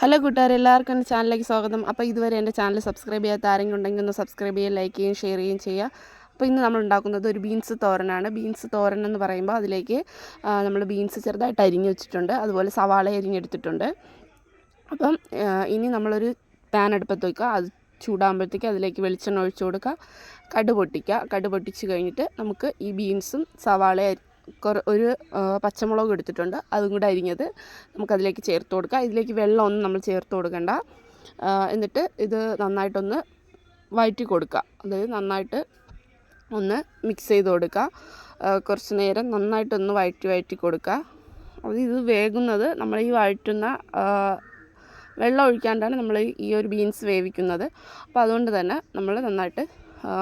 Hello കൂട്ടുകാർ എല്ലാവർക്കും എന്റെ ചാനലിലേക്ക് സ്വാഗതം. അപ്പോൾ ഇതുവരെ എന്റെ ചാനൽ സബ്സ്ക്രൈബ് ചെയ്യാത്ത ആരെങ്കിലും ഉണ്ടെങ്കിൽ ഒന്ന് സബ്സ്ക്രൈബ് ചെയ്യുക ലൈക്ക് ചെയ്യുകയും ഷെയർ ചെയ്യുകയും ചെയ്യുക. അപ്പോൾ ഇന്ന് നമ്മൾ ഉണ്ടാക്കുന്നത് ഒരു ബീൻസ് തോരനാണ്. ബീൻസ് തോരൻ എന്ന് പറയുമ്പോൾ അതിലേക്ക് നമ്മൾ ബീൻസ് ചെറുതായിട്ട് അരിഞ്ഞ് വെച്ചിട്ടുണ്ട്. അതുപോലെ സവാള അരിഞ്ഞെടുത്തിട്ടുണ്ട്. അപ്പം ഇനി നമ്മളൊരു പാൻ അടുപ്പത്ത് വയ്ക്കുക അത് ചൂടാകുമ്പോഴത്തേക്ക് അതിലേക്ക് വെളിച്ചെണ്ണ ഒഴിച്ചു കൊടുക്കുക. കടു പൊട്ടിക്കുക. കഴിഞ്ഞിട്ട് നമുക്ക് ഈ ബീൻസും സവാള ഒരു പച്ചമുളക് എടുത്തിട്ടുണ്ട്. അതും കൂടെ അരിഞ്ഞത് നമുക്കതിലേക്ക് ചേർത്ത് കൊടുക്കാം. ഇതിലേക്ക് വെള്ളമൊന്നും നമ്മൾ ചേർത്ത് കൊടുക്കണ്ട. എന്നിട്ട് ഇത് നന്നായിട്ടൊന്ന് വഴറ്റി കൊടുക്കുക അതായത് നന്നായിട്ട് ഒന്ന് മിക്സ് ചെയ്ത് കൊടുക്കുക കുറച്ച് നേരം നന്നായിട്ടൊന്ന് വഴറ്റി വഴറ്റി കൊടുക്കുക അത് ഇത് വേകുന്നത് നമ്മൾ ഈ വഴറ്റുന്ന വെള്ളം ഒഴിക്കാണ്ടാണ് നമ്മൾ ഈ ഒരു ബീൻസ് വേവിക്കുന്നത്. അപ്പോൾ അതുകൊണ്ട് തന്നെ നമ്മൾ നന്നായിട്ട്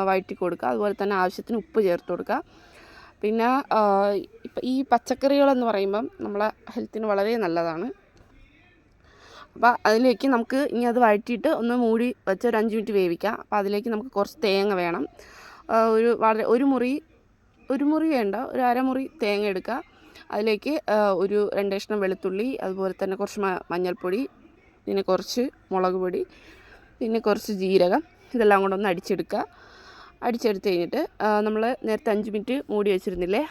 വഴറ്റി കൊടുക്കുക അതുപോലെ തന്നെ ആവശ്യത്തിന് ഉപ്പ് ചേർത്ത് കൊടുക്കുക പിന്നെ ഈ പച്ചക്കറികളെന്ന് പറയുമ്പം നമ്മളെ ഹെൽത്തിന് വളരെ നല്ലതാണ്. അപ്പോൾ അതിലേക്ക് നമുക്ക് ഇനി അത് വഴറ്റിയിട്ട് ഒന്ന് മൂടി വെച്ച് ഒരു അഞ്ച് മിനിറ്റ് വേവിക്കാം. അപ്പോൾ അതിലേക്ക് നമുക്ക് കുറച്ച് തേങ്ങ വേണം. ഒരു വളരെ ഒരു മുറി ഒരു മുറി വേണ്ട ഒരു അരമുറി തേങ്ങ എടുക്കുക. അതിലേക്ക് ഒരു രണ്ട് കഷ്ണം വെളുത്തുള്ളി അതുപോലെ തന്നെ കുറച്ച് മഞ്ഞൾപ്പൊടി പിന്നെ കുറച്ച് മുളക് പൊടി പിന്നെ കുറച്ച് ജീരകം ഇതെല്ലാം കൂടെ ഒന്ന് അടിച്ചെടുക്കുക. അടിച്ചെടുത്ത് കഴിഞ്ഞിട്ട് നമ്മൾ നേരത്തെ അഞ്ച് മിനിറ്റ് മൂടി വെച്ചിരുന്നില്ലേ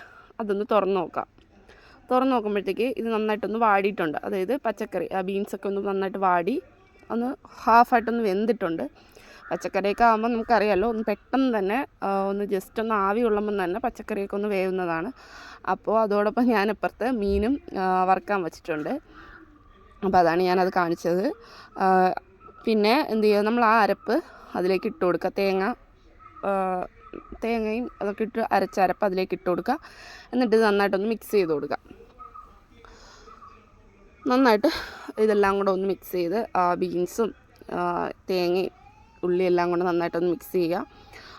അതൊന്ന് തുറന്ന് നോക്കാം. തുറന്ന് നോക്കുമ്പോഴത്തേക്ക് ഇത് നന്നായിട്ടൊന്ന് വാടിയിട്ടുണ്ട്. അതായത് പച്ചക്കറി ആ ബീൻസൊക്കെ ഒന്ന് നന്നായിട്ട് വാടി ഒന്ന് ഹാഫായിട്ടൊന്ന് വെന്തിട്ടുണ്ട്. പച്ചക്കറിയൊക്കെ ആകുമ്പോൾ നമുക്കറിയാമല്ലോ ഒന്ന് പെട്ടെന്ന് തന്നെ ഒന്ന് ജസ്റ്റ് ഒന്ന് ആവി കൊള്ളുമ്പം തന്നെ പച്ചക്കറിയൊക്കെ ഒന്ന് വേവുന്നതാണ്. അപ്പോൾ അതോടൊപ്പം ഞാൻ ഇപ്പുറത്ത് മീനും വറുക്കാൻ വെച്ചിട്ടുണ്ട്. അപ്പോൾ അതാണ് ഞാനത് കാണിച്ചത്. പിന്നെ എന്ത് ചെയ്യുക നമ്മൾ ആ അരപ്പ് അതിലേക്ക് ഇട്ട് കൊടുക്കുക. തേങ്ങ തേങ്ങയും അതൊക്കെ ഇട്ട് അരച്ചരപ്പ് അതിലേക്ക് ഇട്ട് കൊടുക്കുക. എന്നിട്ട് നന്നായിട്ടൊന്ന് മിക്സ് ചെയ്ത് കൊടുക്കുക. നന്നായിട്ട് ഇതെല്ലാം കൂടെ ഒന്ന് മിക്സ് ചെയ്ത് ബീൻസും തേങ്ങയും ഉള്ളിയെല്ലാം കൂടെ നന്നായിട്ടൊന്ന് മിക്സ് ചെയ്യുക.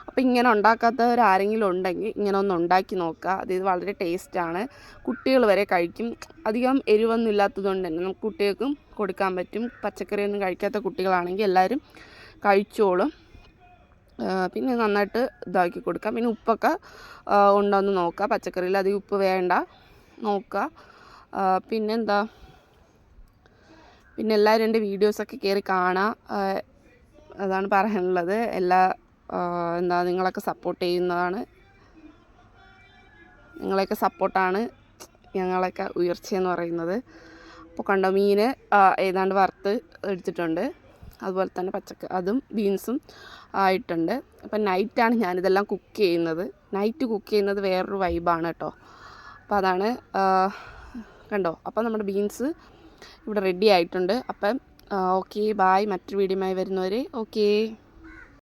അപ്പോൾ ഇങ്ങനെ ഉണ്ടാക്കാത്തവർ ആരെങ്കിലും ഉണ്ടെങ്കിൽ ഇങ്ങനെ ഒന്ന് ഉണ്ടാക്കി നോക്കുക. അത് വളരെ ടേസ്റ്റാണ് കുട്ടികൾ വരെ കഴിക്കും. അധികം എരിവൊന്നും ഇല്ലാത്തതുകൊണ്ട് തന്നെ നമുക്ക് കുട്ടികൾക്കും കൊടുക്കാൻ പറ്റും. പച്ചക്കറിയൊന്നും കഴിക്കാത്ത കുട്ടികളാണെങ്കിൽ എല്ലാവരും കഴിച്ചോളും. പിന്നെ നന്നായിട്ട് ഇതാക്കി കൊടുക്കാം. പിന്നെ ഉപ്പൊക്കെ ഉണ്ടോയെന്ന് നോക്കുക. പച്ചക്കറിയിൽ അധികം ഉപ്പ് വേണ്ട. നോക്കുക. പിന്നെന്താ? പിന്നെ എല്ലാവരും എന്റെ വീഡിയോസൊക്കെ കയറി കാണാം. അതാണ് പറയാനുള്ളത്. എല്ലാ എന്താ നിങ്ങളൊക്കെ സപ്പോർട്ട് ചെയ്യുന്നതാണ്. നിങ്ങളെയൊക്കെ സപ്പോർട്ടാണ് ഞങ്ങളൊക്കെ ഉയർച്ചയെന്ന് പറയുന്നത്. അപ്പോൾ കണ്ടോ മീൻ ഏതാണ്ട് വറുത്ത് എടുത്തിട്ടുണ്ട്. അതുപോലെ തന്നെ പച്ചക്ക അതും ബീൻസും ആയിട്ടുണ്ട്. അപ്പം നൈറ്റാണ് ഞാനിതെല്ലാം കുക്ക് ചെയ്യുന്നത്. നൈറ്റ് കുക്ക് ചെയ്യുന്നത് വേറൊരു വൈബാണ് കേട്ടോ. അപ്പോൾ അതാണ് കണ്ടോ? അപ്പം നമ്മുടെ ബീൻസ് ഇവിടെ റെഡി ആയിട്ടുണ്ട്. അപ്പം ഓക്കെ ബായ്. മറ്റൊരു വീഡിയോമായി വരുന്നവരെ ഓക്കേ.